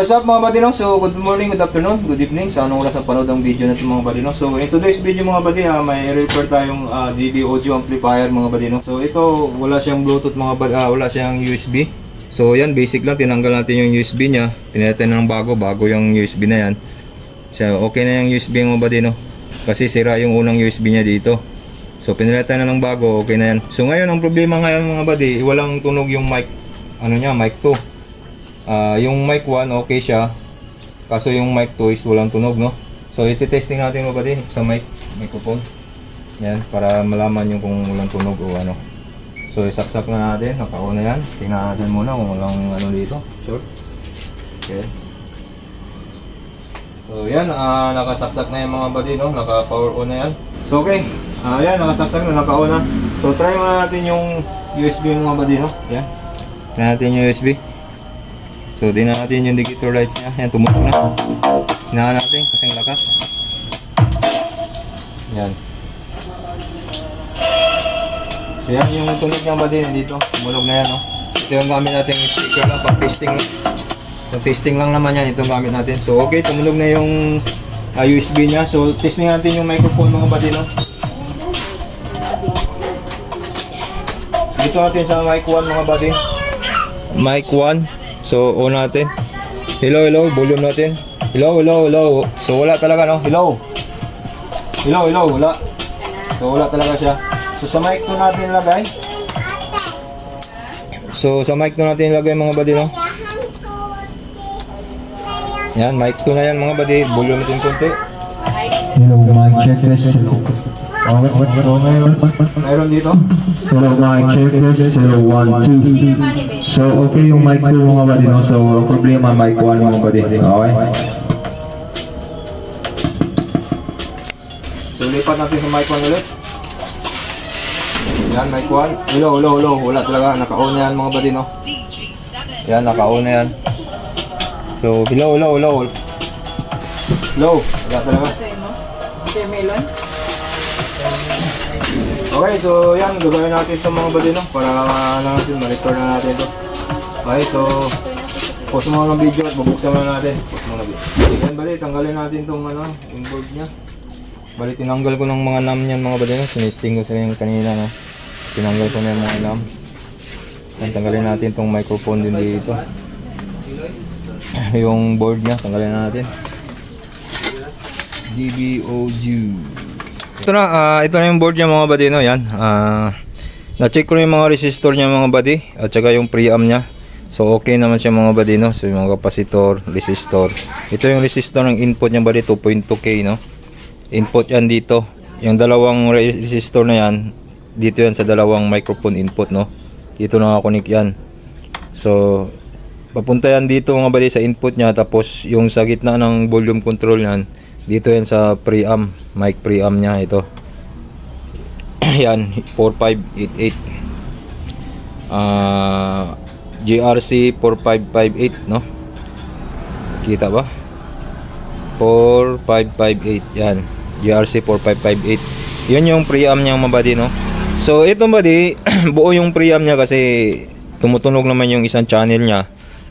what's up mga no? So, good morning, good afternoon, good evening sa anong oras na panood ang video natin mga no? So, in today's video mga buddy ha, may repair tayong ah, DB audio amplifier mga no? So, ito wala siyang bluetooth mga buddy, ah, wala siyang USB. So, yan basic lang, tinanggal natin yung USB niya. Pinalitan ng bago, bago yung USB na yan. So, okay na yung USB mga no? Kasi sira yung unang USB niya dito. So, pinalitan na ng bago, okay na yan. So, ngayon ang problema ngayon mga buddy, walang tunog yung mic, ano niya, mic 2. Ah, yung mic 1 okay siya. Kaso yung mic 2 is walang tunog, no? So iti-testing natin mo ba din sa mic microphone. Yan para malaman yung kung walang tunog o ano. So isaksak na natin, naka-on na yan. Tingnan natin muna kung walang ano dito. Sure. Okay. So yan, ah, nakasaksak na yung mga buddy, no? Naka-power on na yan. So okay. Ah, yan, nakasaksak na, naka-on na. So try muna natin yung USB mga buddy, no? Yan. Try natin yung USB. So, di na natin yung indicator lights niya. Yan, tumutok na. Hinahan natin kasi ang lakas. Yan. So, yan yung tunog niya ba din dito. Tumunog na yan, no? Ito yung gamit natin yung speaker lang, pang testing lang. Yung testing lang naman yan, ito yung gamit natin. So, okay, tumunog na yung ah, USB niya. So, testing natin yung microphone mga buddy, no? Dito natin sa mic 1 mga buddy. Mic 1. So, on natin. Hello, hello. Volume natin. Hello, hello, hello. So, wala talaga, no? Hello. Hello, hello. Wala. So, wala talaga siya. So, sa mic 2 natin lagay. So, sa mic 2 natin lagay mga buddy, no? Yan, mic 2 na yan mga buddy. Volume natin konti. Hello, mic check this. Oh, Mayroon dito. Hello, check this. Hello, one, two. So, okay yung mic 2 mga buddy, no? So, problema, mic 1 mga buddy. Okay? So, lipat natin sa mic 1 ulit. Yan, mic 1. Hello, hello, hello. Wala talaga. Naka-on na yan mga buddy, no? Yan, naka-on na yan. So, hello, hello, hello. Hello. Wala talaga. Okay, so yan, gagawin natin sa mga buddy, no? Para uh, natin, ma-record na natin ito. Okay, so, pause mo ng video at bubuksan muna natin. Pause mo na video. Yan, buddy, tanggalin natin itong ano, yung board niya. Bali, tinanggal ko ng mga nam niyan mga buddy, no? Sinisting ko sila yung kanina, no? Tinanggal ko na yung mga nam. Yan, tanggalin natin itong microphone din dito. yung board niya, tanggalin natin. DBOG. Ito na, ah, ito na yung board niya mga buddy, no? Yan. Ah, na-check ko na yung mga resistor niya mga buddy, at saka yung preamp niya. So okay naman siya mga buddy, no? So yung mga capacitor, resistor. Ito yung resistor ng input niya buddy, 2.2K, no? Input yan dito. Yung dalawang resistor na yan, dito yan sa dalawang microphone input, no? Dito nakakunik yan. So, papunta yan dito mga buddy sa input niya, tapos yung sa gitna ng volume control niyan, dito yan sa preamp, mic preamp niya ito. yan, 4588. Ah, GRC 4558, no? Kita ba? 4558, yan. GRC 4558. Yan yung preamp niya mga buddy, no? So, ito buddy, buo yung preamp niya kasi tumutunog naman yung isang channel niya.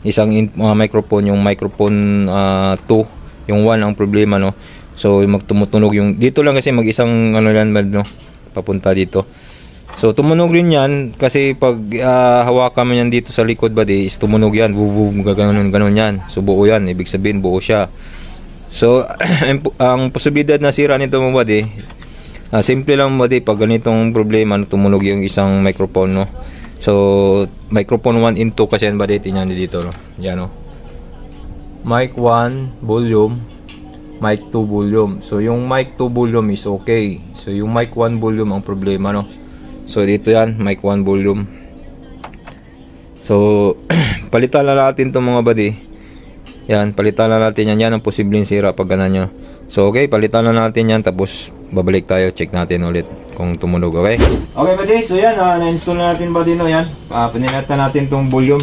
Isang uh, microphone, yung microphone 2, yung 1 ang problema, no? So, magtumutunog yung dito lang kasi mag-isang ano bad, no? Papunta dito. So, tumunog rin yan kasi pag ah, hawakan mo yan dito sa likod buddy, is tumunog yan. Wuv, gaganon, ganon yan. So, buo yan. Ibig sabihin, buo siya. So, ang, posibilidad na sira nito mo buddy, ah, simple lang buddy, pag ganitong problema, no, tumunog yung isang microphone, no? So, microphone 1 in 2 kasi yan buddy, tingnan nyo dito, no? Yan, no? Mic 1, volume, mic 2 volume. So, yung mic 2 volume is okay. So, yung mic 1 volume ang problema, no? So, dito yan, mic 1 volume. So, palitan na natin itong mga buddy. Yan, palitan na natin yan. Yan ang posibleng sira pag ganun nyo. So, okay, palitan na natin yan. Tapos, babalik tayo. Check natin ulit kung tumunog, okay? Okay, buddy. So, yan. Uh, na-install na natin, buddy, no? Yan. Uh, pinilatan natin itong volume.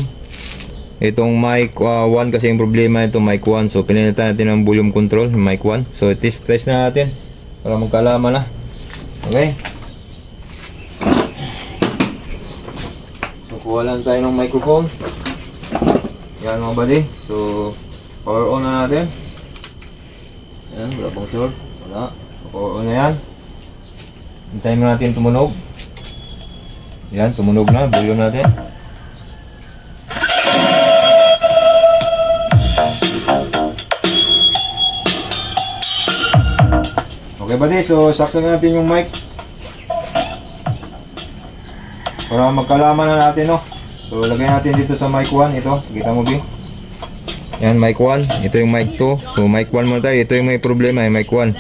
Itong mic 1 kasi yung problema itong mic 1. So, pinilitan natin ang volume control, mic 1. So, test, test na natin. Para magkalaman na. Okay? So, kuha lang tayo ng microphone. Yan mga buddy. So, Power on na natin. Yan, wala pang short. Wala. Power on na yan. Hintayin mo natin tumunog. Yan, tumunog na. Volume natin. Okay buddy, so saksan natin yung mic. Para magkalaman na natin, no? So, lagay natin dito sa mic 1, ito. Kita mo, B? Yan, mic 1. Ito yung mic 2. So, mic 1 muna tayo. Ito yung may problema, yung mic 1.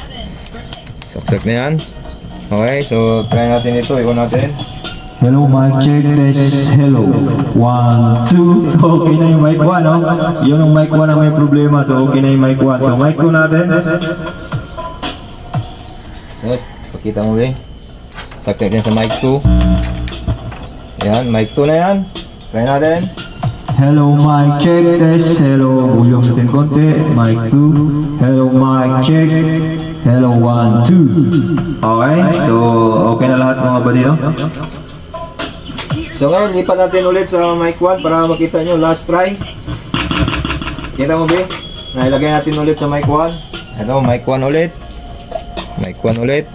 Saksak na yan. Okay, so, try natin ito. Iwan natin. Hello, mic check test. Hello. One, two. So, okay na yung mic 1, no? Yun yung mic 1 na may problema. So, okay na yung mic 1. So, mic 2 natin. Yes, pakita mo, B. Saksak yan sa mic 2. Yan, mic 2 na yan. Try natin. Hello, mic check test. Hello. Volume natin konti. Mic 2. Hello, mic check. Hello, 1, 2. Okay? So, okay na lahat mga buddy, no? So ngayon, lipat natin ulit sa mic 1 para makita nyo last try. Kita mo ba? Nailagay natin ulit sa mic 1. Ito, mic 1 ulit. Mic 1 ulit.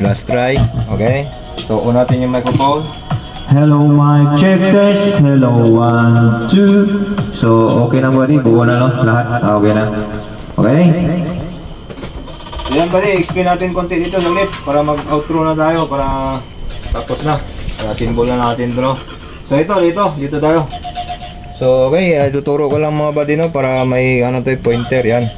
Last try. Okay. So, on natin yung microphone. Hello, mic check test. Hello, 1, 2. So, okay na buddy? Buo na, no? Lahat? Ah, Okay na. Okay? So yan buddy, explain natin konti dito ulit para mag-outro na tayo para tapos na. Para symbol na natin bro. So ito, dito, dito tayo. So okay, uh, tuturo ko lang mga buddy no para may ano to pointer yan.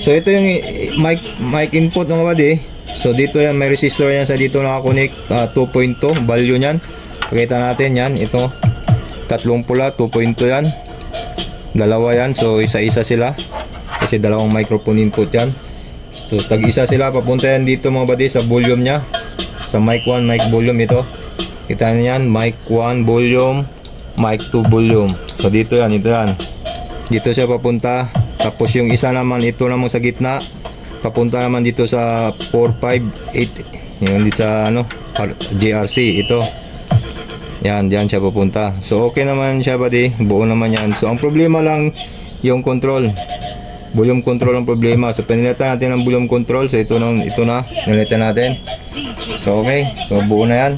So ito yung eh, mic mic input mga buddy. So dito yan may resistor yan sa dito nakakonect uh, 2.2 value niyan. Pakita natin yan, ito tatlong pula 2.2 yan. Dalawa yan, so isa-isa sila. Kasi dalawang microphone input yan. So, tag-isa sila, papunta yan dito mga buddy sa volume niya. Sa mic 1, mic volume ito. Kita niyo yan, mic 1 volume, mic 2 volume. So, dito yan, ito yan. Dito siya papunta. Tapos yung isa naman, ito naman sa gitna. Papunta naman dito sa 4, 5, 8. Yung dito sa ano, JRC, ito. Yan, diyan siya papunta. So, okay naman siya buddy. Buo naman yan. So, ang problema lang, yung control volume control ang problema. So pinilitan natin ang volume control. So ito na, ito na. Pinilitan natin. So okay. So buo na yan.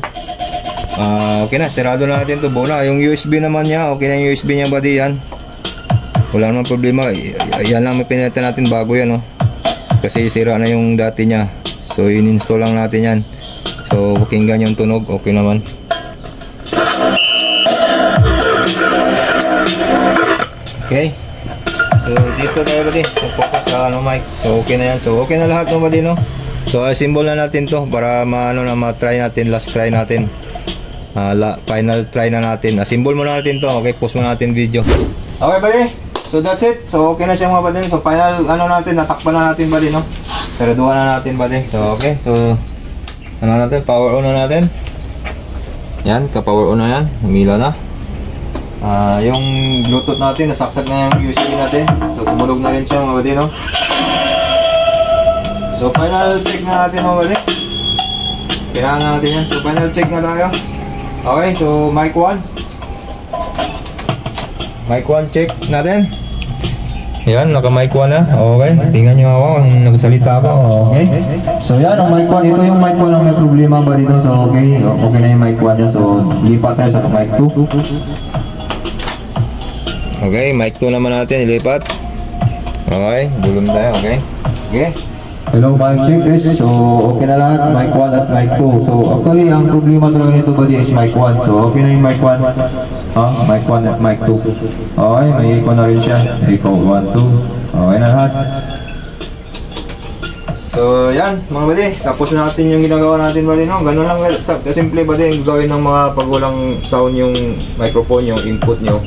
Ah, okay na, sarado na natin to buo na. Yung USB naman niya, okay na yung USB niya buddy yan. Wala namang problema. Yan lang may pinilitan natin bago yan oh. Kasi sira na yung dati niya. So in-install lang natin yan. So pakinggan yung tunog, okay naman. Okay. So dito tayo buddy, focus sa ano mic. So okay na yan. So okay na lahat no buddy no. So uh, symbol na natin to para maano na ma-try natin, last try natin. Ah, la, final try na natin. Uh, symbol muna natin to. Okay, post muna natin video. Okay buddy. So that's it. So okay na siya mga buddy. So final ano natin, natakpan na natin buddy no. Saraduhan na natin buddy. So okay. So ano natin, power on na natin. Yan, ka-power on na yan. Umila na. Ah, yung Bluetooth natin, nasaksak na yung USB natin. So, tumulog na rin siya mga buddy, no? So, final check na natin mga buddy. Kailangan natin yan. So, final check na tayo. Okay, so mic 1. Mic 1 check natin. Yan, naka mic 1 na. Okay, tingnan nyo ako kung nagsalita ako. Okay. So yan, ang mic 1. Ito yung mic 1 ang may problema ba dito. So okay, okay na yung mic 1 niya. So lipat tayo sa mic 2. Okay, mic 2 naman natin, ilipat. Okay, bulong tayo, okay? Okay. Hello, mic check. So okay na lahat, mic 1 at mic 2. So actually, ang problema talaga nito ba is mic 1. So okay na yung mic 1. Ha? Mic 1 at mic 2. Okay, may echo na rin siya. Echo 1, 2. Okay na lahat. So, yan, mga buddy. Tapos na natin yung ginagawa natin, buddy, no? Ganun lang, sa- kasimple, buddy, yung gawin ng mga pag walang sound yung microphone, yung input nyo.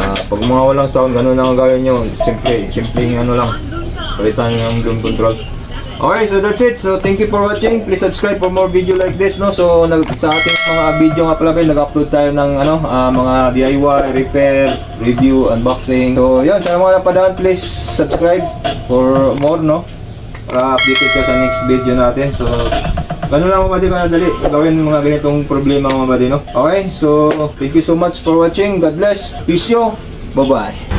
Ah, pag mga walang sound, ganun lang ang gawin nyo. Simple, simpleng ano lang. Palitan yung room control. Okay, so that's it. So, thank you for watching. Please subscribe for more video like this, no? So, nag, sa ating mga video nga pala, nag-upload tayo ng, ano, ah, mga DIY, repair, review, unboxing. So, yun, sa mga napadaan, please subscribe for more, no? para updated ka sa next video natin. So, ganun lang mga buddy dali. Gawin mga ganitong problema mga buddy, no? Okay, so, thank you so much for watching. God bless. Peace yo. Bye-bye.